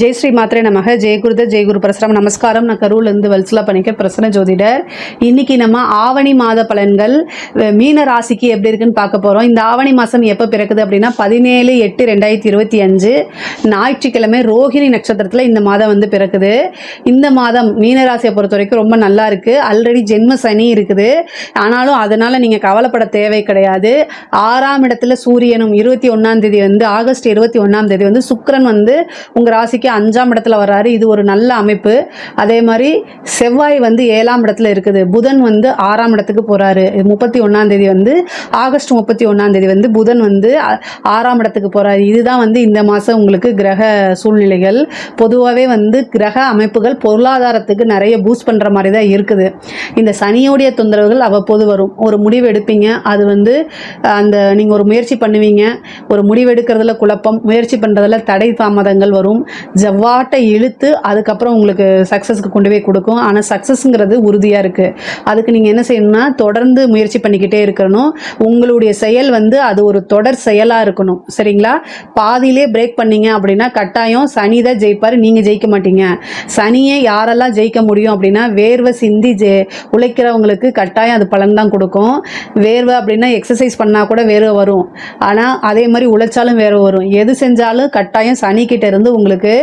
ஜெய் ஸ்ரீ மாத்திரை நமக. ஜெயகுருத ஜெயகுரு பரசுராம். நமஸ்காரம். நான் கரூர்லேருந்து வல்சலா பண்ணிக்க பிரசன்ன ஜோதிடர். இன்னைக்கு நம்ம ஆவணி மாத பலன்கள் மீன ராசிக்கு எப்படி இருக்குன்னு பார்க்க போகிறோம் இந்த ஆவணி மாதம் எப்போ பிறக்குது அப்படின்னா பதினேழு எட்டு ரெண்டாயிரத்தி இருபத்தி அஞ்சு. ஞாயிற்றுக்கிழமை ரோஹிணி நட்சத்திரத்தில் இந்த மாதம் வந்து பிறக்குது. இந்த மாதம் மீன ராசியை பொறுத்த வரைக்கும் ரொம்ப நல்லா இருக்குது ஆல்ரெடி ஜென்ம சனி இருக்குது. ஆனாலும் அதனால் நீங்கள் கவலைப்பட தேவை கிடையாது. ஆறாம் இடத்துல சூரியனும் இருபத்தி ஒன்றாம் தேதி வந்து ஆகஸ்ட் இருபத்தி ஒன்றாம் தேதி வந்து சுக்கரன் வந்து உங்கள் ராசிக்கு அஞ்சாம் இடத்துல வர்றாரு. இது ஒரு நல்ல அமைப்பு. அதே மாதிரி செவ்வாய் வந்து ஏழாம் இடத்துல இருக்குது. புதன் வந்து ஆறாம் இடத்துக்கு போகிறாரு முப்பத்தி ஒன்றாம் தேதி வந்து ஆகஸ்ட் முப்பத்தி ஒன்றாம் தேதி வந்து புதன் வந்து ஆறாம் இடத்துக்கு போகிறாரு இதுதான் வந்து இந்த மாதம் உங்களுக்கு கிரக சூழ்நிலைகள். பொதுவாகவே வந்து கிரக அமைப்புகள் பொருளாதாரத்துக்கு நிறைய பூஸ்ட் பண்ணுற மாதிரி தான் இருக்குது. இந்த சனியோடைய தொந்தரவுகள் அவ்வப்போது வரும். ஒரு முடிவு எடுப்பீங்க. அது வந்து அந்த நீங்கள் ஒரு முயற்சி பண்ணுவீங்க. ஒரு முடிவு எடுக்கிறதுல குழப்பம். முயற்சி பண்ணுறதுல தடை தாமதங்கள் வரும். ஜவ்வாட்டை இழுத்து அதுக்கப்புறம் உங்களுக்கு சக்ஸஸ்க்கு கொண்டு போய் கொடுக்கும். ஆனால் சக்ஸஸ்ங்கிறது உறுதியாக இருக்குது அதுக்கு நீங்கள் என்ன செய்யணும்னா தொடர்ந்து முயற்சி பண்ணிக்கிட்டே இருக்கணும். உங்களுடைய செயல் வந்து அது ஒரு தொடர் செயலாக இருக்கணும். சரிங்களா? பாதியிலே பிரேக் பண்ணீங்க அப்படின்னா கட்டாயம் சனி தான் ஜெயிப்பார். நீங்கள் ஜெயிக்க மாட்டீங்க. சனியை யாரெல்லாம் ஜெயிக்க முடியும் அப்படின்னா வேர்வை சிந்தி ஜெ உழைக்கிறவங்களுக்கு கட்டாயம் அது பலன் தான் கொடுக்கும். வேர்வை அப்படின்னா எக்ஸசைஸ் பண்ணால் கூட வேர்வை வரும். ஆனால் அதே மாதிரி உழைச்சாலும் வேர்வை வரும். எது செஞ்சாலும் கட்டாயம் சனிக்கிட்ட இருந்து உங்களுக்கு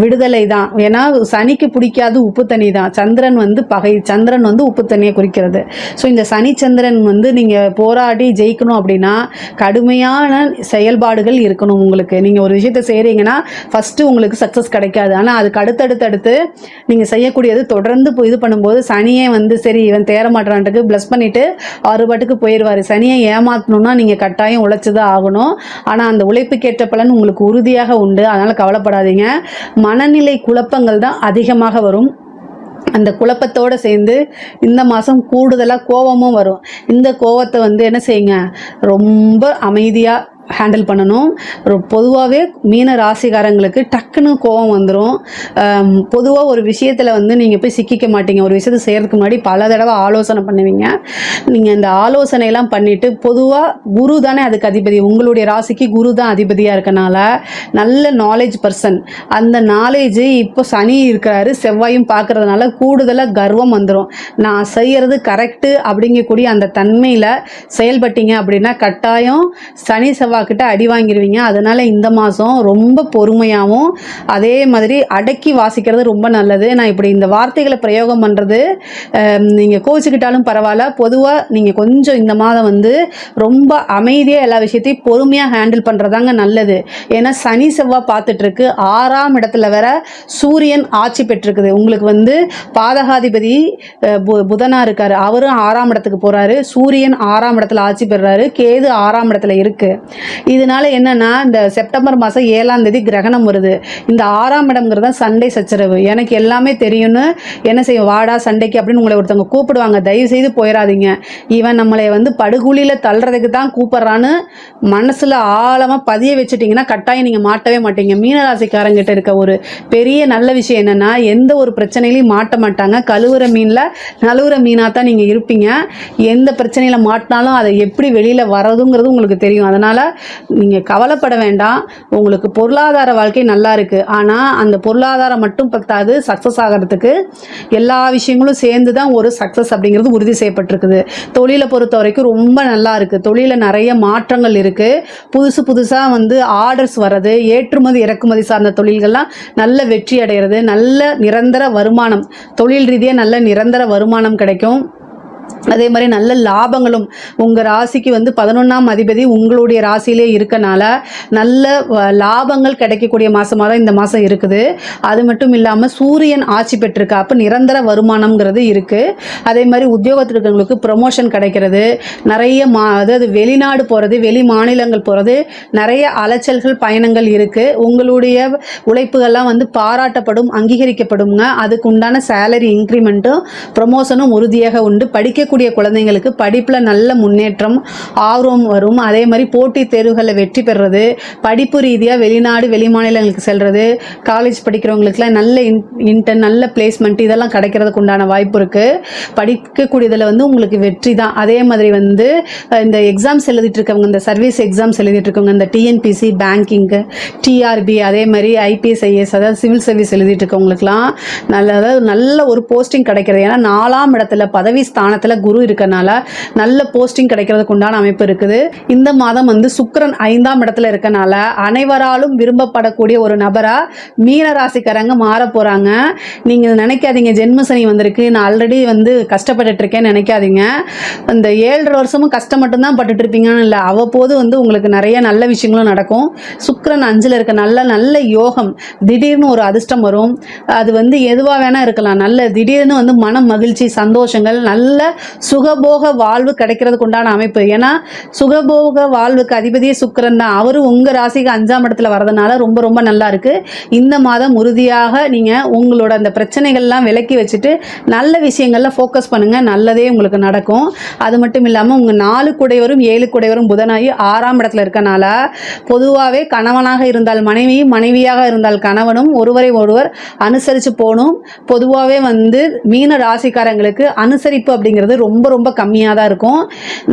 விடுதலை தான் ஏன்னா சனிக்கு பிடிக்காது உப்பு தண்ணி தான் சந்திரன் வந்து பகை சந்திரன் வந்து உப்பு தண்ணியை குறிக்கிறது. ஸோ இந்த சனி சந்திரன் வந்து நீங்கள் போராடி ஜெயிக்கணும் அப்படின்னா கடுமையான செயல்பாடுகள் இருக்கணும் உங்களுக்கு. நீங்கள் ஒரு விஷயத்தை செய்கிறீங்கன்னா ஃபஸ்ட்டு உங்களுக்கு சக்ஸஸ் கிடைக்காது. ஆனால் அதுக்கு அடுத்தடுத்து அடுத்து நீங்கள் செய்யக்கூடியது தொடர்ந்து இப்போ இது பண்ணும்போது சனியே வந்து சரி இவன் தேர மாட்டான்ட்டுக்கு ப்ளஸ் பண்ணிவிட்டு அவர் பாட்டுக்கு போயிடுவார் சனியை ஏமாற்றணும்னா நீங்கள் கட்டாயம் உழைச்சி தான் ஆகணும். ஆனால் அந்த உழைப்புக்கேற்ற பலன் உங்களுக்கு உறுதியாக உண்டு. அதனால் கவலைப்படாதீங்க. மனநிலை குழப்பங்கள் தான் அதிகமாக வரும். அந்த குழப்பத்தோடு சேர்ந்து இந்த மாதம் கூடுதலாக கோவமும் வரும். இந்த கோவத்தை வந்து என்ன செய்யுங்க? ரொம்ப அமைதியாக ஹேண்டில் பண்ணணும். ஒரு பொதுவாகவே மீன ராசிக்காரங்களுக்கு டக்குன்னு கோவம் வந்துடும் பொதுவாக ஒரு விஷயத்தில் வந்து நீங்கள் போய் சிக்கிக்க மாட்டீங்க. ஒரு விஷயத்தை செய்கிறதுக்கு முன்னாடி பல தடவை ஆலோசனை பண்ணுவீங்க. நீங்கள் இந்த ஆலோசனையெல்லாம் பண்ணிவிட்டு பொதுவாக குரு தானே அதுக்கு அதிபதி. உங்களுடைய ராசிக்கு குரு தான் அதிபதியாக இருக்கனால நல்ல நாலேஜ் பர்சன் அந்த நாலேஜ் இப்போ சனி இருக்கிறாரு செவ்வாயும் பார்க்கறதுனால கூடுதலாக கர்வம் வந்துடும் நான் செய்கிறது கரெக்டு அப்படிங்கக்கூடிய அந்த தன்மையில் செயல்பட்டீங்க அப்படின்னா கட்டாயம் சனி செவ்வாய் கிட்ட அடி வாங்கிடுவீங்க அதனால் இந்த மாதம் ரொம்ப பொறுமையாகவும் அதே மாதிரி அடக்கி வாசிக்கிறது ரொம்ப நல்லது. நான் இப்படி இந்த வார்த்தைகளை பிரயோகம் பண்ணுறது நீங்கள் கோச்சிக்கிட்டாலும் பரவாயில்ல. பொதுவாக நீங்கள் கொஞ்சம் இந்த மாதம் வந்து ரொம்ப அமைதியாக எல்லா விஷயத்தையும் பொறுமையாக ஹேண்டில் பண்ணுறதாங்க நல்லது. ஏன்னா சனி செவ்வாய் பார்த்துட்ருக்கு. ஆறாம் இடத்துல வேற சூரியன் ஆட்சி பெற்றிருக்குது. உங்களுக்கு வந்து பாதகாதிபதி பு புதனாக இருக்கார். அவரும் ஆறாம் இடத்துக்கு போகிறாரு சூரியன் ஆறாம் இடத்துல ஆட்சி பெறுறாரு கேது ஆறாம் இடத்துல இருக்குது இதனால என்னன்னா இந்த செப்டம்பர் மாதம் ஏழாம் தேதி கிரகணம் வருது. இந்த ஆறாம் இடம்ங்கிறது தான் சண்டை சச்சரவு. எனக்கு எல்லாமே தெரியும்னு என்ன செய்யும்? வாடா சண்டைக்கு அப்படின்னு உங்களை ஒருத்தவங்க கூப்பிடுவாங்க. தயவு செய்து போயிடாதீங்க. இவன் நம்மளை வந்து படுகுழியில் தள்ளுறதுக்கு தான் கூப்பிட்றான்னு மனசில் ஆழமாக பதிய வச்சுட்டிங்கன்னா கட்டாயம் நீங்கள் மாட்டவே மாட்டீங்க. மீனராசிக்காரங்கிட்ட இருக்க ஒரு பெரிய நல்ல விஷயம் என்னென்னா எந்த ஒரு பிரச்சனையிலையும் மாட்ட மாட்டாங்க. கழுவுற மீனில் நழுவுற மீனாக தான் நீங்கள் இருப்பீங்க. எந்த பிரச்சனையில் மாட்டினாலும் அதை எப்படி வெளியில் வரதுங்கிறது உங்களுக்கு தெரியும். அதனால் நீங்கள் கவலைப்பட வேண்டாம். உங்களுக்கு பொருளாதார வாழ்க்கை நல்லா இருக்குது ஆனால் அந்த பொருளாதாரம் மட்டும் பத்தாது சக்ஸஸ் ஆகிறதுக்கு எல்லா விஷயங்களும் சேர்ந்து தான் ஒரு சக்ஸஸ் அப்படிங்கிறது உறுதி செய்யப்பட்டிருக்குது. தொழிலை பொறுத்த வரைக்கும் ரொம்ப நல்லா இருக்குது தொழிலில் நிறைய மாற்றங்கள் இருக்குது புதுசு புதுசாக வந்து ஆர்டர்ஸ் வர்றது ஏற்றுமதி இறக்குமதி சார்ந்த தொழில்கள்லாம் நல்ல வெற்றி அடைகிறது நல்ல நிரந்தர வருமானம். தொழில் ரீதியாக நல்ல நிரந்தர வருமானம் கிடைக்கும். அதே மாதிரி நல்ல லாபங்களும் உங்கள் ராசிக்கு வந்து பதினொன்றாம் அதிபதி உங்களுடைய ராசியிலே இருக்கனால நல்ல லாபங்கள் கிடைக்கக்கூடிய மாதமாக தான் இந்த மாதம் இருக்குது. அது மட்டும் இல்லாமல் சூரியன் ஆட்சி பெற்றிருக்கா. அப்போ நிரந்தர வருமானம்ங்கிறது இருக்குது அதே மாதிரி உத்தியோகத்தில் இருக்கிறவங்களுக்கு ப்ரொமோஷன் கிடைக்கிறது. நிறைய மா அதாவது வெளிநாடு போகிறது வெளி மாநிலங்கள் போகிறது நிறைய அலைச்சல்கள் பயணங்கள் இருக்குது உங்களுடைய உழைப்புகள்லாம் வந்து பாராட்டப்படும் அங்கீகரிக்கப்படுங்க அதுக்கு உண்டான சேலரி இன்க்ரிமெண்ட்டும் ப்ரொமோஷனும் உறுதியாக உண்டு. படிக்க படிக்கக்கூடிய குழந்தைங்களுக்கு படிப்பில் நல்ல முன்னேற்றம் ஆர்வம் வரும். அதே மாதிரி போட்டித் தேர்வுகளில் வெற்றி பெறுறது படிப்பு ரீதியாக வெளிநாடு வெளிமாநிலங்களுக்கு செல்வது காலேஜ் படிக்கிறவங்களுக்குலாம் நல்ல இன் இன்டர்ன் நல்ல பிளேஸ்மெண்ட் இதெல்லாம் கிடைக்கிறதுக்கு உண்டான வாய்ப்பு இருக்குது படிக்கக்கூடியதில் வந்து உங்களுக்கு வெற்றி தான். அதே மாதிரி வந்து இந்த எக்ஸாம்ஸ் எழுதிட்டு இருக்கவங்க இந்த சர்வீஸ் எக்ஸாம்ஸ் எழுதிட்டு இருக்கவங்க இந்த டிஎன்பிசி பேங்கிங்கு டிஆர்பி அதே மாதிரி ஐபிஎஸ் ஐஎஸ் அதாவது சிவில் சர்வீஸ் எழுதிட்டு இருக்கவங்களுக்குலாம் நல்ல அதாவது நல்ல ஒரு போஸ்டிங் கிடைக்கிறது. ஏன்னா நாலாம் இடத்துல பதவி ஸ்தானத்தில் குரு இருக்கனால நல்ல போஸ்டிங் கிடைக்கிறதுக்கு உண்டான அமைப்பு இருக்குது. இந்த மாதம் வந்து சுக்கரன் ஐந்தாம் இடத்துல இருக்கனால அனைவராலும் விரும்பப்படக்கூடிய ஒரு நபரா மீன ராசிக்காரங்க மாற போறாங்க. நீங்க நினைக்காதீங்க ஜென்ம சனி வந்திருக்கு. நான் ஆல்ரெடி வந்து கஷ்டப்பட்டுட்டு இருக்கேன்னு நினைக்காதீங்க. அந்த ஏழரை வருஷமும் கஷ்டம் மட்டும்தான் பட்டுட்டு இருப்பீங்கன்னு இல்லை. அவ்வப்போது வந்து உங்களுக்கு நிறைய நல்ல விஷயங்களும் நடக்கும். சுக்கரன் அஞ்சில் இருக்க நல்ல நல்ல யோகம் திடீர்னு ஒரு அதிர்ஷ்டம் வரும். அது வந்து எதுவாக வேணா இருக்கலாம். நல்ல திடீர்னு வந்து மன மகிழ்ச்சி சந்தோஷங்கள் நல்ல சுகபோக வாழ்வு கிடைக்கிறதுக்கு உண்டான அமைப்பு. ஏன்னா சுகபோக வாழ்வுக்கு அதிபதியே சுக்கரன் தான். அவரும் உங்கள் ராசிக்கு அஞ்சாம் இடத்துல வரதுனால ரொம்ப ரொம்ப நல்லா இருக்கு. இந்த மாதம் உறுதியாக நீங்கள் உங்களோட அந்த பிரச்சனைகள்லாம் விலக்கி வச்சுட்டு நல்ல விஷயங்களில் ஃபோக்கஸ் பண்ணுங்கள் நல்லதே உங்களுக்கு நடக்கும். அது மட்டும் இல்லாமல் உங்கள் நாலு குடைவரும் ஏழு குடைவரும் புதனாகி ஆறாம் இடத்துல இருக்கனால பொதுவாகவே கணவனாக இருந்தால் மனைவி மனைவியாக இருந்தால் கணவனும் ஒருவரை ஒருவர் அனுசரித்து போகணும். பொதுவாகவே வந்து மீன ராசிக்காரங்களுக்கு அனுசரிப்பு அப்படிங்கிறது ரொம்ப ரொம்ப கம்மியாக தான் இருக்கும்.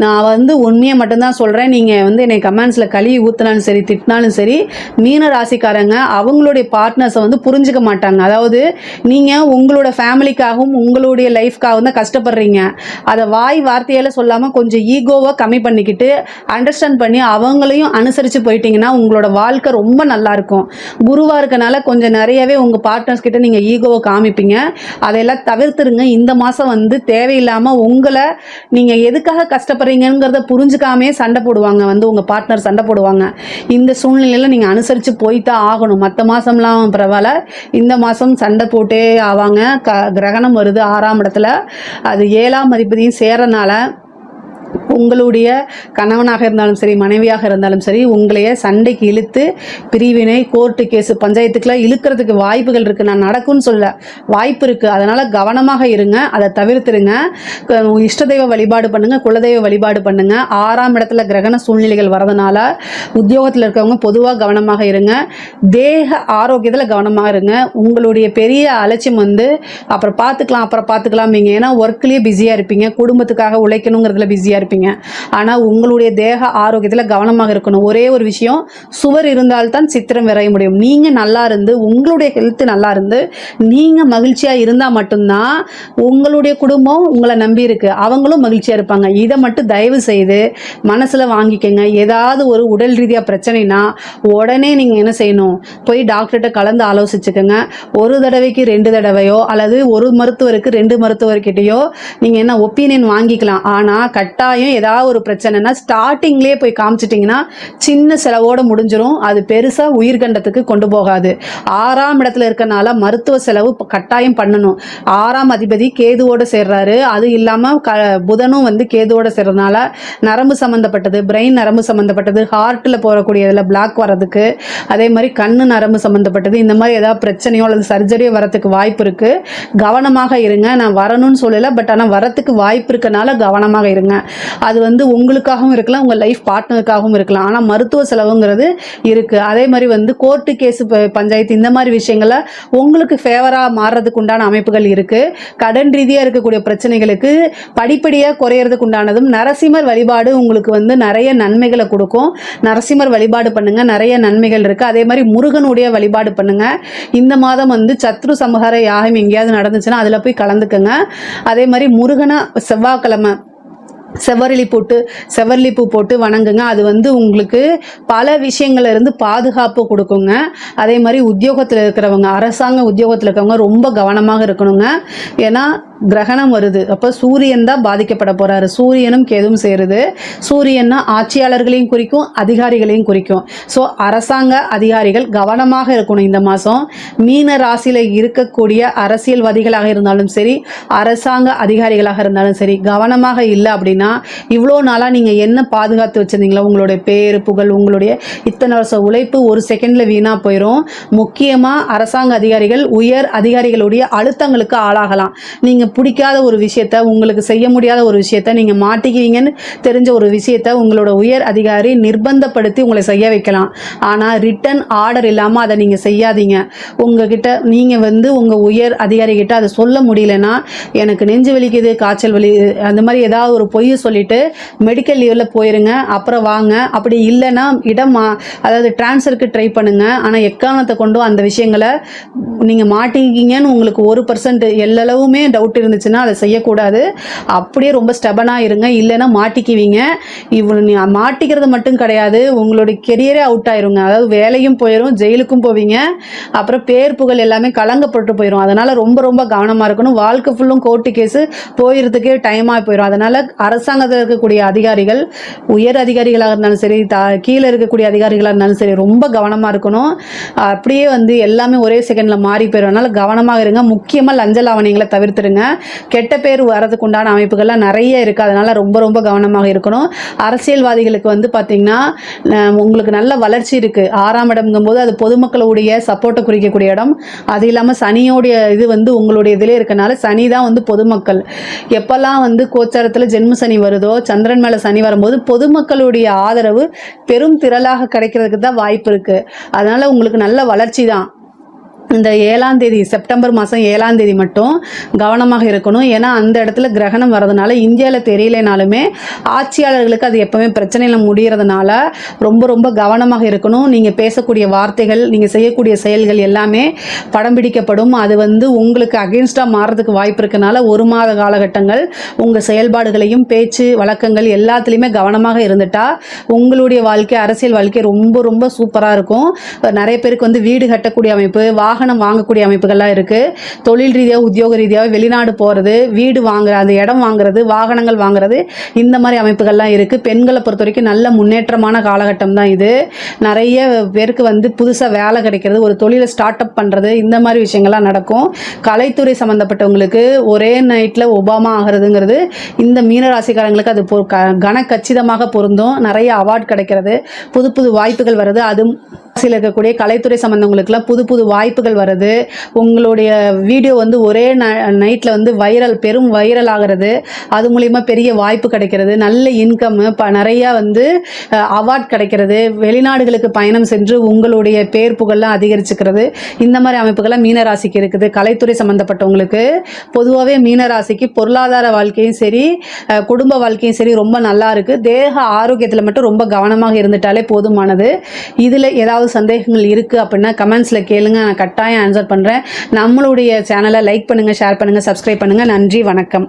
நான் வந்து உண்மையை மட்டும்தான் சொல்கிறேன் நீங்கள் வந்து என்னை கமெண்ட்ஸில் கழுவி ஊற்றினாலும் சரி திட்டினாலும் சரி மீன ராசிக்காரங்க அவங்களுடைய பார்ட்னர்ஸை வந்து புரிஞ்சுக்க மாட்டாங்க. அதாவது நீங்கள் உங்களோட ஃபேமிலிக்காகவும் உங்களுடைய லைஃப்காகவும் தான் கஷ்டப்படுறீங்க. அதை வாய் வார்த்தையால் சொல்லாமல் கொஞ்சம் ஈகோவை கம்மி பண்ணிக்கிட்டு அண்டர்ஸ்டாண்ட் பண்ணி அவங்களையும் அனுசரித்து போயிட்டீங்கன்னா உங்களோட வாழ்க்கை ரொம்ப நல்லா இருக்கும். குருவாக இருக்கனால கொஞ்சம் நிறையவே உங்கள் பார்ட்னர்ஸ் கிட்ட நீங்கள் ஈகோவை காமிப்பீங்க. அதையெல்லாம் தவிர்த்துருங்க. இந்த மாதம் வந்து தேவையில்லாமல் உங்களை நீங்கள் எதுக்காக கஷ்டப்படுறீங்கிறத புரிஞ்சுக்காமே சண்டை போடுவாங்க. வந்து உங்கள் பார்ட்னர் சண்டை போடுவாங்க. இந்த சூழ்நிலையில் நீங்கள் அனுசரித்து போய்த்தான் ஆகணும். மற்ற மாதம்லாம் பரவாயில்ல. இந்த மாதம் சண்டை போட்டே ஆவாங்க. க கிரகணம் வருது ஆறாம் இடத்துல. அது ஏழாம் அதிபதியும் சேரனால உங்களுடைய கணவனாக இருந்தாலும் சரி மனைவியாக இருந்தாலும் சரி உங்களைய சண்டைக்கு இழுத்து பிரிவினை கோர்ட்டு கேஸு பஞ்சாயத்துக்குலாம் இழுக்கிறதுக்கு வாய்ப்புகள் இருக்குது நான் நடக்கும்னு சொல்ல வாய்ப்பு இருக்குது அதனால் கவனமாக இருங்க. அதை தவிர்த்துருங்க. இஷ்டதெய்வ இஷ்ட வழிபாடு பண்ணுங்கள் குலதெய்வ வழிபாடு பண்ணுங்கள் ஆறாம் இடத்துல கிரகண சூழ்நிலைகள் வரதுனால உத்தியோகத்தில் இருக்கவங்க பொதுவாக கவனமாக இருங்க. தேக ஆரோக்கியத்தில் கவனமாக இருங்க. உங்களுடைய பெரிய அலட்சியம் வந்து அப்புறம் பார்த்துக்கலாம் அப்புறம் பார்த்துக்கலாம்பீங்க ஏன்னா ஒர்க்லேயே பிஸியாக இருப்பீங்க. குடும்பத்துக்காக உழைக்கணுங்கிறதுல பிஸியாக இருப்பீங்க. ஆனால் உங்களுடைய தேக ஆரோக்கியத்தில் கவனமாக இருக்கணும். ஒரே ஒரு விஷயம் சுவர் இருந்தால்தான் சித்திரம் வரைய முடியும். நீங்கள் நல்லா இருந்து உங்களுடைய ஹெல்த் நல்லா இருந்து நீங்கள் மகிழ்ச்சியாக இருந்தால் மட்டும்தான் உங்களுடைய குடும்பம் உங்களை நம்பி இருக்கு. அவங்களும் மகிழ்ச்சியாக இருப்பாங்க. இதை மட்டும் தயவு செய்து மனசில் வாங்கிக்கங்க. ஏதாவது ஒரு உடல் ரீதியாக பிரச்சனைனா உடனே நீங்கள் என்ன செய்யணும்? போய் டாக்டர்கிட்ட கலந்து ஆலோசிச்சுக்கோங்க. ஒரு தடவைக்கு ரெண்டு தடவையோ அல்லது ஒரு மருத்துவருக்கு ரெண்டு மருத்துவர்கிட்டயோ நீங்கள் என்ன ஒப்பீனியன் வாங்கிக்கலாம். ஆனால் கட்டாயம் கட்டாயம் ஏதாவது ஒரு பிரச்சனைனா ஸ்டார்டிங்லேயே போய் காமிச்சிட்டிங்கன்னா சின்ன செலவோட முடிஞ்சிடும் அது பெருசாக உயிர்கண்டத்துக்கு கொண்டு போகாது. ஆறாம் இடத்துல இருக்கனால மருத்துவ செலவு கட்டாயம் பண்ணணும். ஆறாம் அதிபதி கேதுவோட சேர்றாரு. அது இல்லாமல் க புதனும் வந்து கேதுவோட சேர்றதுனால நரம்பு சம்மந்தப்பட்டது பிரெயின் நரம்பு சம்மந்தப்பட்டது ஹார்ட்டில் போகக்கூடியதில் பிளாக் வர்றதுக்கு அதே மாதிரி கண்ணு நரம்பு சம்மந்தப்பட்டது இந்த மாதிரி ஏதாவது பிரச்சனையோ அல்லது சர்ஜரியோ வரத்துக்கு வாய்ப்பு இருக்குது கவனமாக இருங்க. நான் வரணும்னு சொல்லலை பட் ஆனால் வரத்துக்கு வாய்ப்பு இருக்கனால கவனமாக இருங்க. அது வந்து உங்களுக்காகவும் இருக்கலாம் உங்கள் லைஃப் பார்ட்னருக்காகவும் இருக்கலாம். ஆனால் மருத்துவ செலவுங்கிறது இருக்குது அதே மாதிரி வந்து கோர்ட்டு கேஸு பஞ்சாயத்து இந்த மாதிரி விஷயங்களை உங்களுக்கு ஃபேவராக மாறுறதுக்கு உண்டான அமைப்புகள் இருக்குது கடன் ரீதியாக இருக்கக்கூடிய பிரச்சனைகளுக்கு படிப்படியாக குறையறதுக்கு உண்டானதும் நரசிம்மர் வழிபாடு உங்களுக்கு வந்து நிறைய நன்மைகளை கொடுக்கும். நரசிம்மர் வழிபாடு பண்ணுங்கள் நிறைய நன்மைகள் இருக்குது அதே மாதிரி முருகனுடைய வழிபாடு பண்ணுங்கள் இந்த மாதம் வந்து சத்ரு சம்ஹார யாகம் எங்கேயாவது நடந்துச்சுன்னா அதில் போய் கலந்துக்கோங்க. அதே மாதிரி முருகனை செவ்வாய்க்கிழமை செவ்வரளி போட்டு செவ்வரளி பூ போட்டு வணங்குங்க. அது வந்து உங்களுக்கு பல விஷயங்கள்ல இருந்து பாதுகாப்பு கொடுக்குங்க. அதே மாதிரி உத்தியோகத்தில் இருக்கிறவங்க அரசாங்க உத்தியோகத்தில் இருக்கிறவங்க ரொம்ப கவனமாக இருக்கணுங்க. ஏன்னா கிரகணம் வருது. அப்போ சூரியன் தான் பாதிக்கப்பட போறாரு. சூரியனும் கேதும் சேருது. சூரியன்னா ஆட்சியாளர்களையும் குறிக்கும் அதிகாரிகளையும் குறிக்கும். ஸோ அரசாங்க அதிகாரிகள் கவனமாக இருக்கணும் இந்த மாதம் மீன ராசியில் இருக்கக்கூடிய அரசியல்வாதிகளாக இருந்தாலும் சரி அரசாங்க அதிகாரிகளாக இருந்தாலும் சரி கவனமாக இல்லை அப்படின்னா அப்படின்னா இவ்வளோ நாளாக நீங்கள் என்ன பாதுகாத்து வச்சுருந்தீங்களோ உங்களுடைய பேர் புகழ் உங்களுடைய இத்தனை வருஷம் உழைப்பு ஒரு செகண்டில் வீணாக போயிடும் முக்கியமாக அரசாங்க அதிகாரிகள் உயர் அதிகாரிகளுடைய அழுத்தங்களுக்கு ஆளாகலாம். நீங்கள் பிடிக்காத ஒரு விஷயத்த உங்களுக்கு செய்ய முடியாத ஒரு விஷயத்த நீங்கள் மாட்டிக்குவீங்கன்னு தெரிஞ்ச ஒரு விஷயத்த உங்களோட உயர் அதிகாரி நிர்பந்தப்படுத்தி உங்களை செய்ய வைக்கலாம். ஆனால் ரிட்டன் ஆர்டர் இல்லாமல் அதை நீங்கள் செய்யாதீங்க. உங்ககிட்ட நீங்கள் வந்து உங்கள் உயர் அதிகாரிகிட்ட அதை சொல்ல முடியலன்னா எனக்கு நெஞ்சு வலிக்குது காய்ச்சல் வலி அந்த மாதிரி ஏதாவது ஒரு பொய் சொல்லிட்டு மெடிக்கல் லீவில் போயிருங்க அப்புறம் வாங்க. அப்படி இல்லைன்னா இடம் மா அதாவது டிரான்ஸ்ஃபருக்கு ட்ரை பண்ணுங்க. ஆனால் எக்காரணத்தை கொண்டும் அந்த விஷயங்களை நீங்கள் மாட்டிக்கிங்கன்னு உங்களுக்கு ஒரு பர்சன்ட் எல்லவுமே டவுட் இருந்துச்சுன்னா அதை செய்யக்கூடாது. அப்படியே ரொம்ப ஸ்டபனாக இருங்க. இல்லைன்னா மாட்டிக்குவீங்க. இவ்வளோ நீ மாட்டிக்கிறது மட்டும் கிடையாது. உங்களுடைய கெரியரே அவுட் ஆயிருங்க. அதாவது வேலையும் போயிடும் ஜெயிலுக்கும் போவீங்க. அப்புறம் பேர் புகழ் எல்லாமே கலங்கப்பட்டு போயிடும் அதனால் ரொம்ப ரொம்ப கவனமாக இருக்கணும். வாழ்க்கை ஃபுல்லும் கோர்ட்டு கேஸு போயிடுறதுக்கே டைமாக போயிடும் அதனால் அரசாங்கத்தில் இருக்கக்கூடிய அதிகாரிகள் உயர் அதிகாரிகளாக இருந்தாலும் சரி த கீழே இருக்கக்கூடிய அதிகாரிகளாக இருந்தாலும் சரி ரொம்ப கவனமாக இருக்கணும். அப்படியே வந்து எல்லாமே ஒரே செகண்டில் மாறி போயிடும் அதனால் கவனமாக இருங்க. முக்கியமாக லஞ்ச லாவணியங்களை தவிர்த்துடுங்க கெட்ட பேர் வரதுக்கு உண்டான அமைப்புகள்லாம் நிறைய இருக்குது அதனால் ரொம்ப ரொம்ப கவனமாக இருக்கணும். அரசியல்வாதிகளுக்கு வந்து பார்த்திங்கன்னா உங்களுக்கு நல்ல வளர்ச்சி இருக்குது ஆறாம் இடம்ங்கும்போது அது பொதுமக்களுடைய சப்போர்ட்டை குறிக்கக்கூடிய இடம். அது இல்லாமல் சனியோடைய இது வந்து உங்களுடைய இதிலே இருக்கனால சனி தான் வந்து பொதுமக்கள். எப்போல்லாம் வந்து கோச்சாரத்தில் ஜென்ம சனி வருதோ சந்திரன் மேலே சனி வரும்போது பொதுமக்களுடைய ஆதரவு பெரும் திரளாக கிடைக்கிறதுக்கு தான் வாய்ப்பு இருக்குது அதனால் உங்களுக்கு நல்ல வளர்ச்சி தான். இந்த ஏழாம் தேதி செப்டம்பர் மாதம் ஏழாம் தேதி மட்டும் கவனமாக இருக்கணும். ஏன்னா அந்த இடத்துல கிரகணம் வர்றதுனால இந்தியாவில் தெரியலனாலுமே ஆட்சியாளர்களுக்கு அது எப்பவுமே பிரச்சனையில் முடிகிறதுனால ரொம்ப ரொம்ப கவனமாக இருக்கணும். நீங்கள் பேசக்கூடிய வார்த்தைகள் நீங்கள் செய்யக்கூடிய செயல்கள் எல்லாமே படம் பிடிக்கப்படும். அது வந்து உங்களுக்கு அகெயின்ஸ்டாக மாறுறதுக்கு வாய்ப்பு இருக்கனால ஒரு மாத காலகட்டங்கள் உங்கள் செயல்பாடுகளையும் பேச்சு வழக்கங்கள் எல்லாத்துலேயுமே கவனமாக இருந்துட்டா உங்களுடைய வாழ்க்கை அரசியல் வாழ்க்கை ரொம்ப ரொம்ப சூப்பராக இருக்கும். நிறைய பேருக்கு வந்து வீடு கட்டக்கூடிய அமைப்பு வாகனம் வாங்கக்கூடிய அமைப்புகள்லாம் இருக்குது தொழில் ரீதியாக உத்தியோக ரீதியாக வெளிநாடு போகிறது வீடு வாங்குற அந்த இடம் வாங்குறது வாகனங்கள் வாங்குறது இந்த மாதிரி அமைப்புகள்லாம் இருக்குது பெண்களை பொறுத்த வரைக்கும் நல்ல முன்னேற்றமான காலகட்டம் தான் இது. நிறைய பேருக்கு வந்து புதுசாக வேலை கிடைக்கிறது ஒரு தொழிலை ஸ்டார்ட் அப் பண்ணுறது இந்த மாதிரி விஷயங்கள்லாம் நடக்கும். கலைத்துறை சம்மந்தப்பட்டவங்களுக்கு ஒரே நைட்டில் ஒபாமா ஆகிறதுங்கிறது இந்த மீனராசிக்காரங்களுக்கு அது பொ க கன கச்சிதமாக பொருந்தும். நிறைய அவார்ட் கிடைக்கிறது. புது புது வாய்ப்புகள் வருது. அதுவும் ராசியில் இருக்கக்கூடிய கலைத்துறை சம்மந்தவங்களுக்குலாம் புது புது வாய்ப்புகள் வருது உங்களுடைய வீடியோ வந்து ஒரே நைட்டில் வந்து வைரல் பெரும் வைரல் ஆகிறது அது மூலிமா பெரிய வாய்ப்பு கிடைக்கிறது நல்ல இன்கம் ப நிறையா வந்து அவார்ட் கிடைக்கிறது வெளிநாடுகளுக்கு பயணம் சென்று உங்களுடைய பேர் புகழ்லாம் அதிகரிச்சுக்கிறது. இந்த மாதிரி அமைப்புகள்லாம் மீனராசிக்கு இருக்குது. கலைத்துறை சம்மந்தப்பட்டவங்களுக்கு பொதுவாகவே மீனராசிக்கு பொருளாதார வாழ்க்கையும் சரி குடும்ப வாழ்க்கையும் சரி ரொம்ப நல்லா இருக்குது தேக ஆரோக்கியத்தில் மட்டும் ரொம்ப கவனமாக இருந்துட்டாலே போதுமானது. இதில் ஏதாவது ஏதாவது சந்தேகங்கள் இருக்குது அப்படின்னா கமெண்ட்ஸில் கேளுங்க. நான் கட்டாயம் ஆன்சர் பண்ணுறேன் நம்மளுடைய சேனலை லைக் பண்ணுங்கள் ஷேர் பண்ணுங்கள் சப்ஸ்கிரைப் பண்ணுங்கள் நன்றி வணக்கம்.